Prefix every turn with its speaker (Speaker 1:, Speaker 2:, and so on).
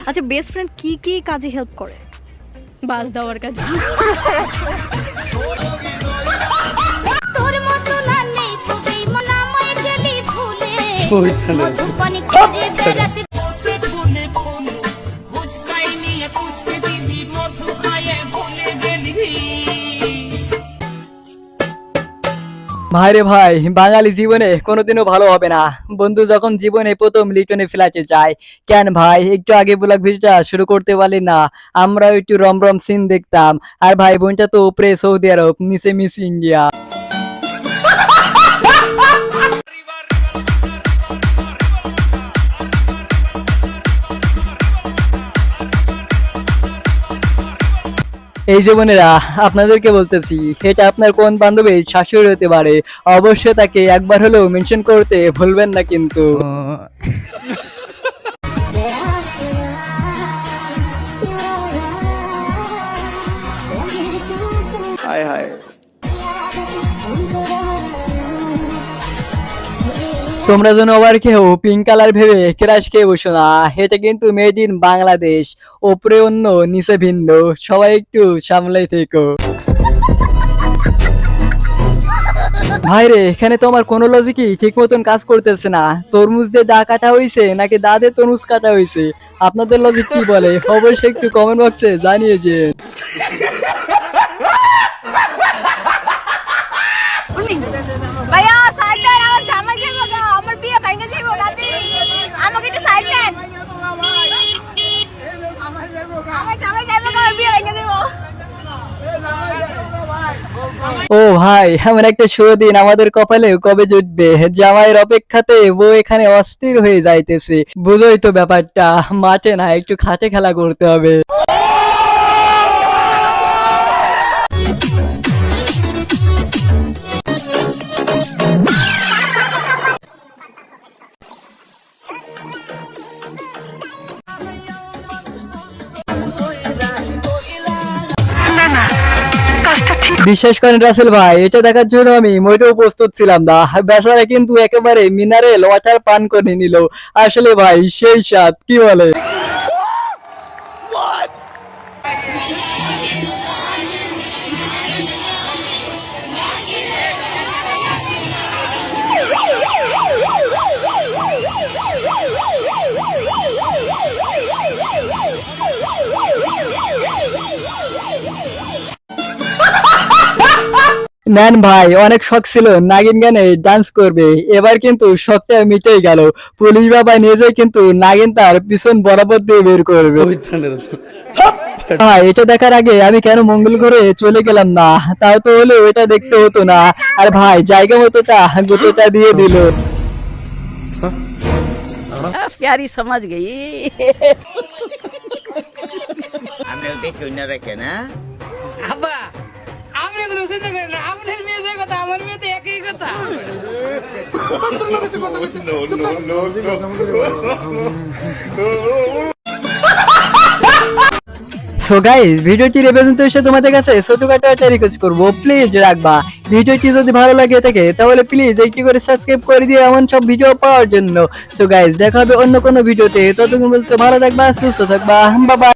Speaker 1: আচ্ছা best friend কি কি কাজে হেল্প করে?
Speaker 2: বাস দেওয়ার কাজে।
Speaker 3: তোর মতো না নেই তবে মনাময় গেলি ভুলে মধুপানি খুঁজে বেড়াতে
Speaker 4: ভাইরে ভাই, বাঙালি জীবনে কোনোদিনও ভালো হবে না। বন্ধু, যখন জীবনে প্রথম লিটনে ফেলাতে যায় কেন ভাই, একটু আগে ব্লগ ভিডিওটা শুরু করতে পারলি না আমরা একটু রমরম রম সিন দেখতাম। আর ভাই বোনটা তো উপরে সৌদি আরব, নিচে মিস ইন্ডিয়া। এই যে বোনেরা, আপনাদেরকে বলতেছি, এটা আপনার কোন বান্ধবীর শাশুড়ি হতে পারে? অবশ্যই তাকে একবার হলেও মেনশন করতে ভুলবেন না কিন্তু।
Speaker 5: হায় হায়
Speaker 4: তোমরা যেন আবার কেউ পিঙ্ক কালার ভেবে ক্রাশ খেয়ে বসো না। এটা কিন্তু মেড ইন বাংলাদেশ, ওপরে অন্য, নিচে ভিন্ন। সবাই একটু সামলাই থেকো। ভাইরে এখানে তো আমার কোনো লজিকই ঠিক মতন কাজ করতেছে না। তরমুজ দিয়ে দা কাটা হয়েছে নাকি দা দিয়ে তরমুজ কাটা হয়েছে আপনাদের লজিক কি বলে? অবশ্যই একটু কমেন্ট বক্সে জানিয়েছে ও ভাই, এমন একটা শুভ দিন আমাদের কপালে কবে জুটবে? জামাইয়ের অপেক্ষাতে বউ এখানে অস্থির হয়ে যাইতেছে। বুঝোই তো ব্যাপারটা, মাঠে না একটু খাটে খেলা করতে হবে। বিশ্বাস করেন রাসেল ভাই, এটা দেখার জন্য আমি মোটেও প্রস্তুত ছিলাম না। বেচারা কিন্তু একেবারে মিনারেল, ওয়াটার পান করে নিল। আসলে ভাই, সেই স্বাদ, কি বলে নেন ভাই অনেক শখ ছিল। নাগিন গানে ডান্স করবে। এবার কিন্তু শখটা মিটেই গেল। পুলিশ বাবা নিজে কিন্তু নাগিন তার পিছন বরাবর দিয়ে বের করবে। হ্যাঁ, এটা দেখার আগে আমি কেন মঙ্গল করে চলে গেলাম না? তাও তো হলো এটা দেখতে হতো না। আর ভাই জায়গা মতোটা গুতোটা দিয়ে দিল।
Speaker 6: প্যারি সমাজ গেই। না রেখে না। আমরা না। কথা?
Speaker 4: সো গাইস ভিডিওটি রেপ্রেজেন্ট এসে তোমাদের কাছে ছোটখাটো একটা রিকোয়েস্ট করব। প্লিজ রাখবা। ভিডিওটি যদি ভালো লাগে থাকে, তাহলে প্লিজ একটি করে সাবস্ক্রাইব করে দিও এমন সব ভিডিও পাওয়ার জন্য। সো গাইস দেখা হবে অন্য কোনো ভিডিওতে। ততক্ষণ বলতে ভালো থাকবা, সুস্থ থাকবা। বাবা